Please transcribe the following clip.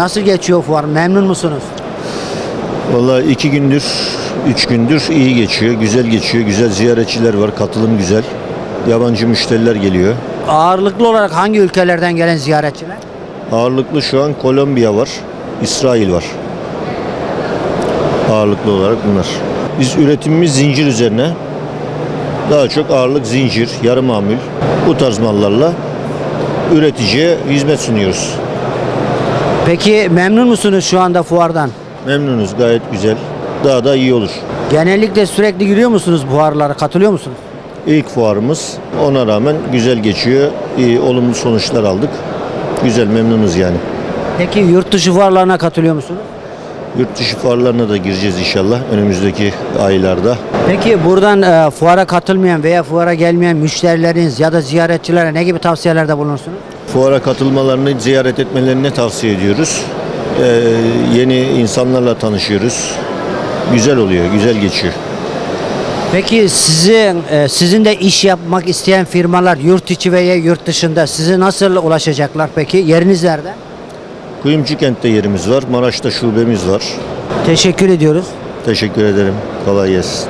Nasıl geçiyor fuar? Memnun musunuz? Vallahi iki gündür, üç gündür iyi geçiyor, güzel geçiyor. Güzel ziyaretçiler var, katılım güzel. Yabancı müşteriler geliyor. Ağırlıklı olarak hangi ülkelerden gelen ziyaretçiler? Ağırlıklı şu an Kolombiya var, İsrail var. Ağırlıklı olarak bunlar. Biz üretimimiz zincir üzerine. Daha çok ağırlık zincir, yarı mamul. Bu tarz mallarla üreticiye hizmet sunuyoruz. Peki memnun musunuz şu anda fuardan? Memnunuz, gayet güzel. Daha da iyi olur. Genellikle sürekli gidiyor musunuz fuarlara? Katılıyor musunuz? İlk fuarımız ona rağmen güzel geçiyor. İyi, olumlu sonuçlar aldık. Güzel memnunuz yani. Peki yurt dışı fuarlarına katılıyor musunuz? Yurt dışı fuarlarına da gireceğiz inşallah önümüzdeki aylarda. Peki buradan e, fuara katılmayan veya fuara gelmeyen müşterileriniz ya da ziyaretçilere ne gibi tavsiyelerde bulunursunuz? Fuara katılmalarını ziyaret etmelerini tavsiye ediyoruz. Ee, yeni insanlarla tanışıyoruz. Güzel oluyor, güzel geçiyor. Peki sizin e, sizin de iş yapmak isteyen firmalar yurt içi veya yurt dışında size nasıl ulaşacaklar peki? Yeriniz nerede? Kuyumcu kentte yerimiz var. Maraş'ta şubemiz var. Teşekkür ediyoruz. Teşekkür ederim. Kolay gelsin.